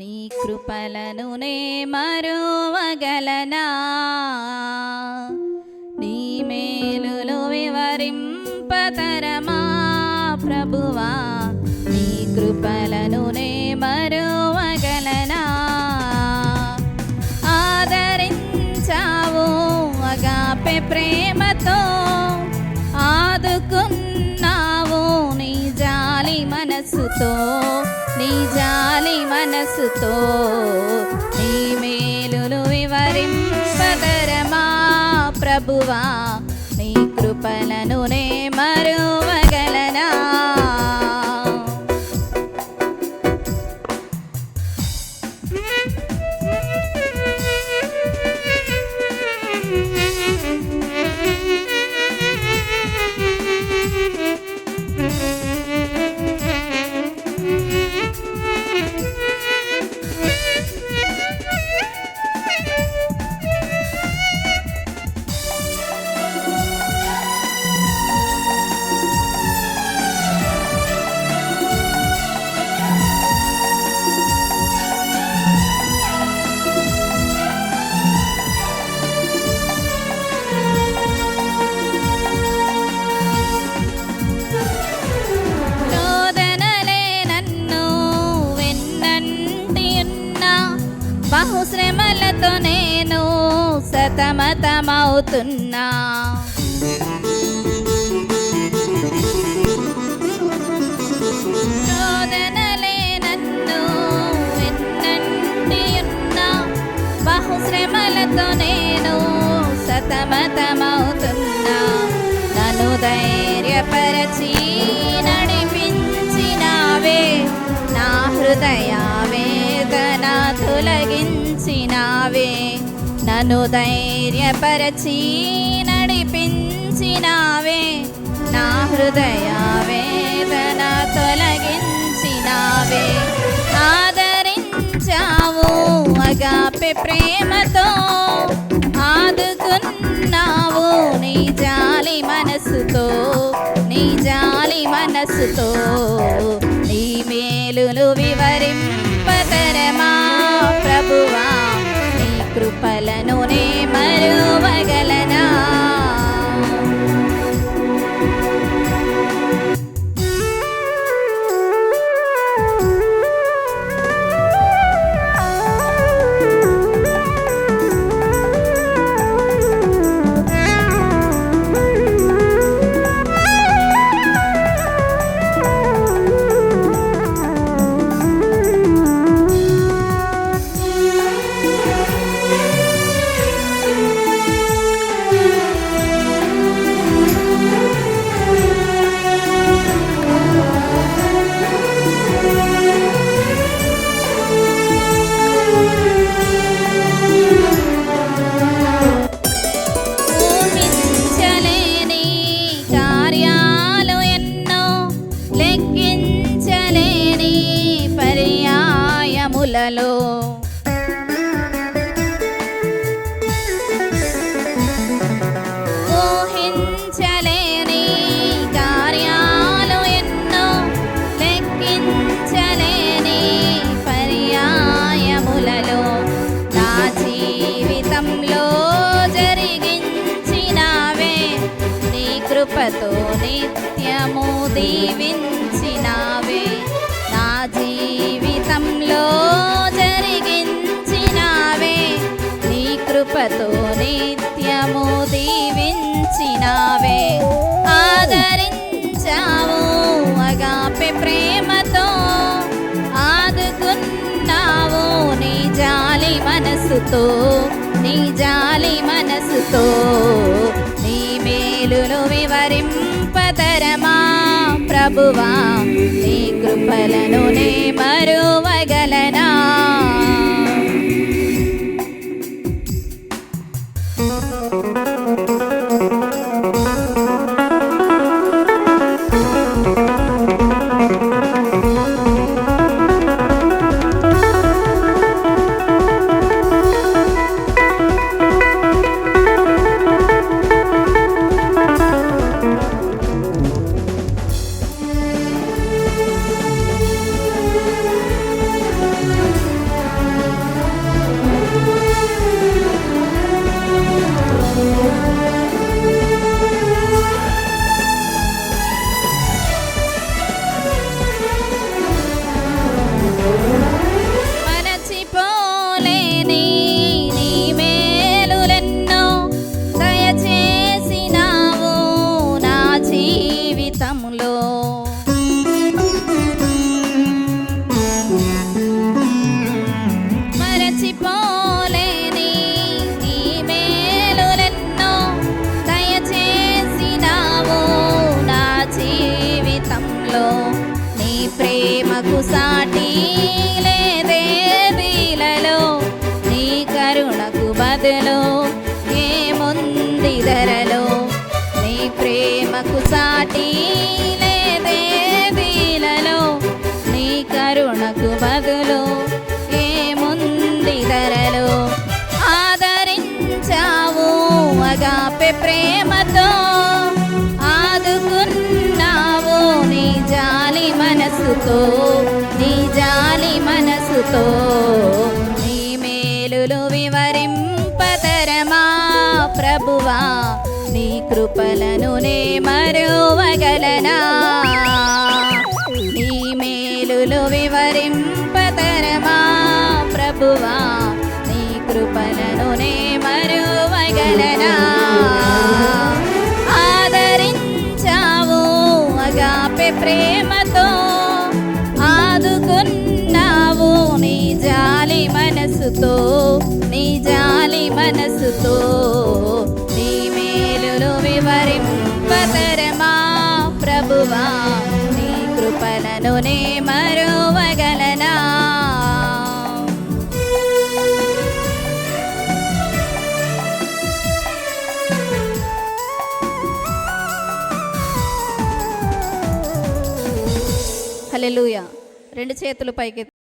నీ కృపలను నే మరువగలనా? నీ మేలులు వివరింపతరమా ప్రభువా? నీ కృపలను నే మరువగలనా? ఆదరించావు అగాపె ప్రేమతో ఆదుకున్నావు నీ జాలి మనసుతో నిజాలి మనసుతో నీ మేలులు వివరింపదరమా ప్రభువా? నీ కృపలను నే మరువ సతమవుతున్నా శోధనలే నన్ను వెన్నంటి ఉన్న బహుశ్రమలతో నేను సతమతమవుతున్నా. నన్ను ధైర్యపరచి నడిపించినావే నా హృదయావే. నన్ను ధైర్యపరచి నడిపించినావే. నా హృదయ వేదన తొలగించినావే. ఆదరించావు అగాపి ప్రేమతో. ఆదుకున్నావు నీ జాలి మనసుతో. నీ జాలి మనసుతో. నీ మేలులు వివరింపతరమా కృపతో నిత్యము దీవించినావే. నా జీవితంలో జరిగించినావే. నీ కృపతో నిత్యము దీవించినావే. ఆదరించావు అగాపె ప్రేమతో. ఆదుకున్నావు నీ జాలి మనసుతో. నీ జాలి మనసుతో. మేలును వివరింపతరమా ప్రభువా నీ కృపలను నే మరువగలనా? జీవితంలో నీ ప్రేమకు సాటి లేదే వీలలో. నీ కరుణకు బదులు ఏముంది ధరలో? నీ ప్రేమకు సాటి లేదే వీలలో. నీ కరుణకు బదులు ఏముంది ధరలో? ఆదరించావు అగాపే ప్రేమతో మనసుతో నీ జాలి మనసుతో నీ మేలులు వివరింపతరమా ప్రభువా? నీ కృపలను నే మరువగలనా? నీ మేలులు వివరింప నీ జాలి మనసుతో నీ మేలులు వివరింపతరమా ప్రభువా? నీ కృపలను నే మరువగలనా? హల్లెలూయా. రెండు చేతులు పైకి